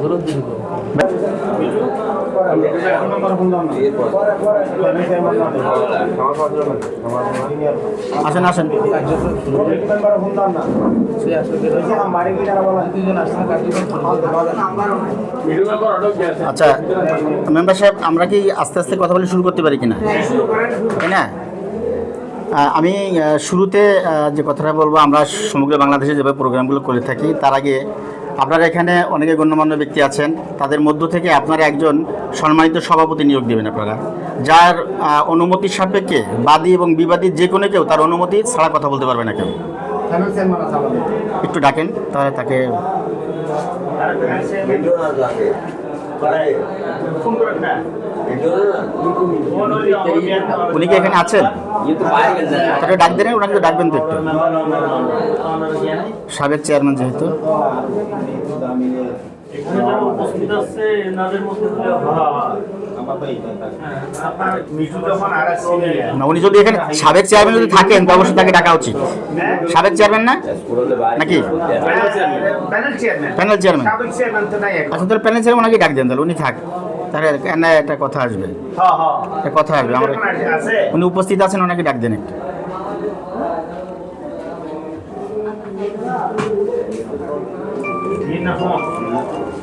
그런 데도 আসেন আসেন। আচ্ছা মেম্বার সাহেব, আমরা কি আস্তে আস্তে কথা বলে শুরু করতে পারি কিনা? তাই না? আমি শুরুতে যে কথাটা বলব, আমরা সমগ্র বাংলাদেশে যেভাবে প্রোগ্রামগুলো করে থাকি, তার আগে আপনারা এখানে অনেকে গণ্যমান্য ব্যক্তি আছেন তাদের মধ্য থেকে আপনারা একজন সম্মানিত সভাপতি নিয়োগ দেবেন আপনারা। যার আহ, অনুমতির সাপেক্ষে বাদী এবং বিবাদী যে কোনো কেউ তার অনুমতি ছাড়া কথা বলতে পারবে না কেউ। একটু ডাকেন তাহলে তাকে উনি কি এখানে আছেন? তাকে ডাক দেন ওনাকে ডাকবেন তো একটু। সাবেক চেয়ারম্যান যেহেতু। উপস্থিত আছে এনাদের মধ্যে না উনি যদি এখানে সাবেক চেয়ারম্যান যদি থাকেন তো অবশ্যই তাকে ডাকা উচিত। সাবেক চেয়ারম্যান না? নাকি? প্যানেল চেয়ারম্যান আচ্ছা তাহলে প্যানেল চেয়ারম্যান ওনাকে ডাক দেন তাহলে উনি থাক। তাহলে একটা কথা আসবে। একটা কথা আসবে আমরা উনি উপস্থিত আছেন ওনাকে ডাক দেন একটু। みんなそう。